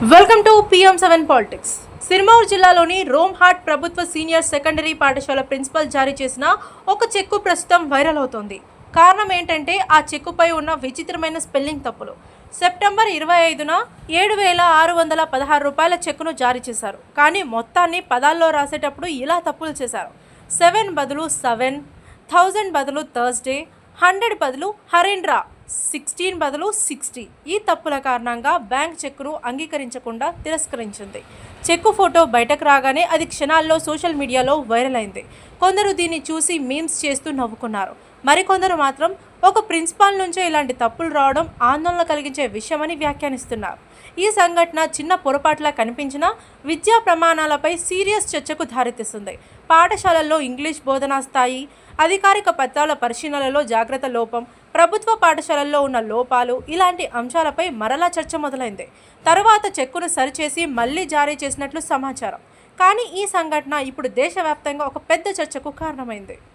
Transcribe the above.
Welcome to PM seven politics Sirmaur జిల్లాలోని రోమ్హాట్ ప్రభుత్వ సీనియర్ సెకండరీ పాఠశాల ప్రిన్సిపల్ జారీ చేసిన ఒక చెక్కు ప్రస్తుతం వైరల్ అవుతోంది. కారణం ఏంటంటే ఆ చెక్కుపై ఉన్న విచిత్రమైన స్పెల్లింగ్ తప్పులు. సెప్టెంబర్ ఇరవై ఐదున ఏడు వేల ఆరు వందల పదహారు రూపాయల చెక్కును జారీ చేశారు. కానీ మొత్తాన్ని పదాల్లో రాసేటప్పుడు ఇలా తప్పులు చేశారు. సెవెన్ బదులు సెవెన్ థౌజండ్ బదులు థర్స్డే హండ్రెడ్ బదులు హరేండ్రా సిక్స్టీన్ బదులు సిక్స్టీ. ఈ తప్పుల కారణంగా బ్యాంక్ చెక్కును అంగీకరించకుండా తిరస్కరించింది. చెక్కు ఫోటో బయటకు రాగానే అది క్షణాల్లో సోషల్ మీడియాలో వైరల్ అయింది. కొందరు దీన్ని చూసి మీమ్స్ చేస్తూ నవ్వుకున్నారు. మరికొందరు మాత్రం ఒక ప్రిన్సిపాల్ నుంచే ఇలాంటి తప్పులు రావడం ఆందోళన కలిగించే విషయమని వ్యాఖ్యానిస్తున్నారు. ఈ సంఘటన చిన్న పొరపాట్లా కనిపించినా విద్యా ప్రమాణాలపై సీరియస్ చర్చకు దారితీస్తుంది. పాఠశాలల్లో ఇంగ్లీష్ బోధనా స్థాయి అధికారిక పత్రాల పరిశీలనలో జాగ్రత్త లోపం ప్రభుత్వ పాఠశాలల్లో ఉన్న లోపాలు ఇలాంటి అంశాలపై మరలా చర్చ మొదలైంది. తర్వాత చెక్కును సరిచేసి మళ్ళీ జారీ చేసినట్లు సమాచారం. కానీ ఈ సంఘటన ఇప్పుడు దేశవ్యాప్తంగా ఒక పెద్ద చర్చకు కారణమైంది.